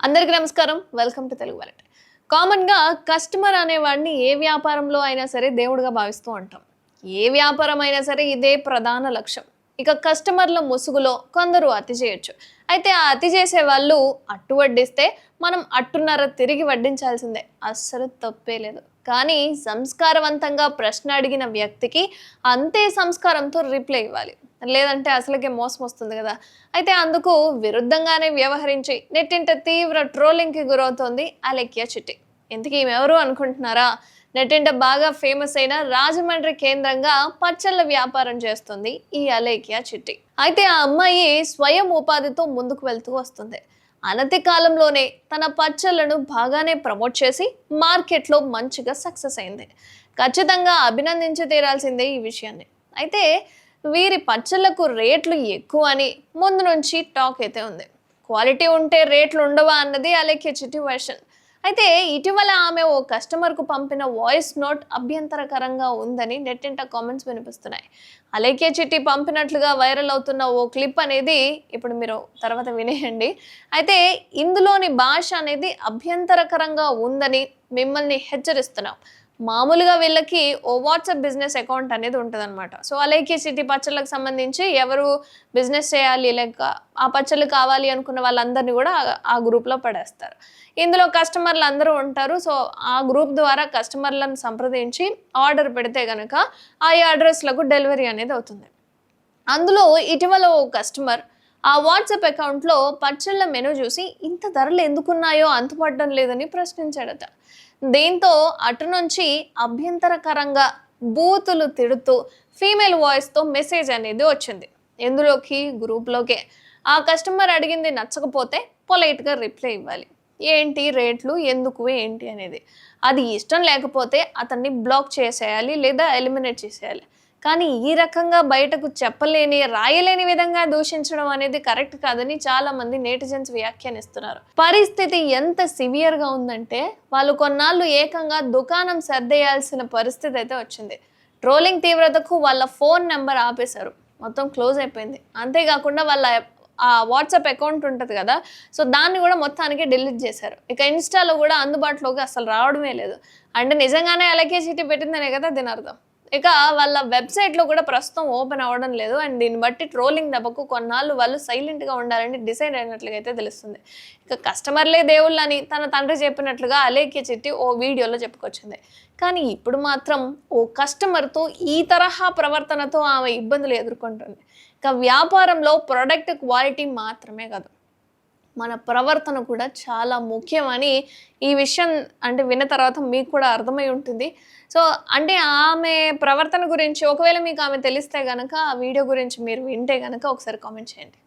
అందరికీ నమస్కారం. Welcome to Telugu wallet కామన్గా కస్టమర్ అనేవాడిని ఏ వ్యాపారంలో అయినా సరే దేవుడిగా భావిస్తూ ఉంటాం. ఏ వ్యాపారం అయినా సరే ఇదే ప్రధాన లక్ష్యం. ఇక కస్టమర్ల ముసుగులో కొందరు అతి చేయొచ్చు. అయితే ఆ అతి చేసే వాళ్ళు అట్టు వడ్డిస్తే మనం అట్టున్నర తిరిగి వడ్డించాల్సిందే. అస్సలు తప్పే లేదు. కానీ సంస్కారవంతంగా ప్రశ్న అడిగిన వ్యక్తికి అంతే సంస్కారంతో రిప్లై ఇవ్వాలి. లేదంటే అసలుకే మోసం వస్తుంది కదా. అయితే అందుకు విరుద్ధంగానే వ్యవహరించి నెట్టింట తీవ్ర ట్రోలింగ్కి గురవుతోంది అలెక్య చిట్టి. ఇంతకీ ఈమె ఎవరు అనుకుంటున్నారా? నెట్టింట బాగా ఫేమస్ అయిన రాజమండ్రి కేంద్రంగా పచ్చళ్ళ వ్యాపారం చేస్తుంది ఈ అలేఖ్య చిట్టి. అయితే ఆ అమ్మాయి స్వయం ఉపాధితో ముందుకు వెళ్తూ వస్తుంది. అనతి కాలంలోనే తన పచ్చళ్ళను బాగానే ప్రమోట్ చేసి మార్కెట్లో మంచిగా సక్సెస్ అయింది. ఖచ్చితంగా అభినందించి తీరాల్సిందే ఈ విషయాన్ని. అయితే వీరి పచ్చళ్ళకు రేట్లు ఎక్కువ అని ముందు నుంచి టాక్ అయితే ఉంది. క్వాలిటీ ఉంటే రేట్లు ఉండవా అన్నది అలేఖ్య వర్షన్ అయితే ఇటీవల ఆమె ఓ కస్టమర్కు పంపిన వాయిస్ నోట్ అభ్యంతరకరంగా ఉందని నెట్టింట కామెంట్స్ వినిపిస్తున్నాయి. అలేఖ్య చిట్టి పంపినట్లుగా వైరల్ అవుతున్న ఓ క్లిప్ అనేది ఇప్పుడు మీరు తర్వాత వినేయండి. అయితే ఇందులోని భాష అనేది అభ్యంతరకరంగా ఉందని మిమ్మల్ని హెచ్చరిస్తున్నాం. మామూలుగా వీళ్ళకి ఓ వాట్సాప్ బిజినెస్ అకౌంట్ అనేది ఉంటుందన్నమాట. సో అలాగే సిటీ పచ్చళ్ళకు సంబంధించి ఎవరు బిజినెస్ చేయాలి లేక ఆ పచ్చళ్ళు కావాలి అనుకున్న వాళ్ళందరినీ కూడా ఆ- ఆ గ్రూప్లో పడేస్తారు. ఇందులో కస్టమర్లు అందరూ ఉంటారు. సో ఆ గ్రూప్ ద్వారా కస్టమర్లను సంప్రదించి ఆర్డర్ పెడితే కనుక ఆ అడ్రస్లకు డెలివరీ అనేది అవుతుంది. అందులో ఇటీవల ఓ కస్టమర్ ఆ వాట్సాప్ అకౌంట్లో పచ్చళ్ళ మెనూ చూసి ఇంత ధరలు ఎందుకున్నాయో అంతుపడడం లేదని ప్రశ్నించాడట. దీంతో అటు నుంచి అభ్యంతరకరంగా బూతులు తిడుతూ ఫీమేల్ వాయిస్తో మెసేజ్ అనేది వచ్చింది. ఎందులోకి గ్రూప్లోకే ఆ కస్టమర్ అడిగింది నచ్చకపోతే పొలైట్గా రిప్లై ఇవ్వాలి. ఏంటి రేట్లు? ఎందుకు? ఏంటి? అనేది. అది ఇష్టం లేకపోతే అతన్ని బ్లాక్ చేసేయాలి లేదా ఎలిమినేట్ చేసేయాలి. కానీ ఈ రకంగా బయటకు చెప్పలేని రాయలేని విధంగా దూషించడం అనేది కరెక్ట్ కాదని చాలా మంది నేటిజన్స్ వ్యాఖ్యానిస్తున్నారు. పరిస్థితి ఎంత సివియర్గా ఉందంటే వాళ్ళు కొన్నాళ్ళు ఏకంగా దుకాణం సర్దేయాల్సిన పరిస్థితి అయితే వచ్చింది. ట్రోలింగ్ తీవ్రతకు వాళ్ళ ఫోన్ నెంబర్ ఆపేశారు. మొత్తం క్లోజ్ అయిపోయింది. అంతేకాకుండా వాళ్ళ ఆ వాట్సాప్ అకౌంట్ ఉంటుంది కదా సో దాన్ని కూడా మొత్తానికి డిలీట్ చేశారు. ఇక ఇన్స్టాలో కూడా అందుబాటులోకి అసలు రావడమే లేదు. అంటే నిజంగానే ఎలకేసిటీ చీటీ పెట్టిందనే కదా దీని అర్థం ఇక వాళ్ళ వెబ్సైట్లో కూడా ప్రస్తుతం ఓపెన్ అవ్వడం లేదు. అండ్ దీన్ని బట్టి ట్రోలింగ్ దెబ్బకు కొన్నాళ్ళు వాళ్ళు సైలెంట్గా ఉండాలని డిసైడ్ అయినట్లుగా అయితే తెలుస్తుంది. ఇక కస్టమర్లే దేవుళ్ళని తన తండ్రి చెప్పినట్లుగా అలేఖ్య చెట్టి ఓ వీడియోలో చెప్పుకొచ్చింది. కానీ ఇప్పుడు మాత్రం ఓ కస్టమర్తో ఈ తరహా ప్రవర్తనతో ఆమె ఇబ్బందులు ఎదుర్కొంటుంది. ఇక వ్యాపారంలో ప్రొడక్ట్ క్వాలిటీ మాత్రమే కాదు. మన ప్రవర్తన కూడా చాలా ముఖ్యమని ఈ విషయం అంటే విన్న తర్వాత మీకు కూడా అర్థమై ఉంటుంది. సో అంటే ఆమె ప్రవర్తన గురించి ఒకవేళ మీకు ఆమె తెలిస్తే కనుక ఆ వీడియో గురించి మీరు వింటే కనుక ఒకసారి కామెంట్ చేయండి.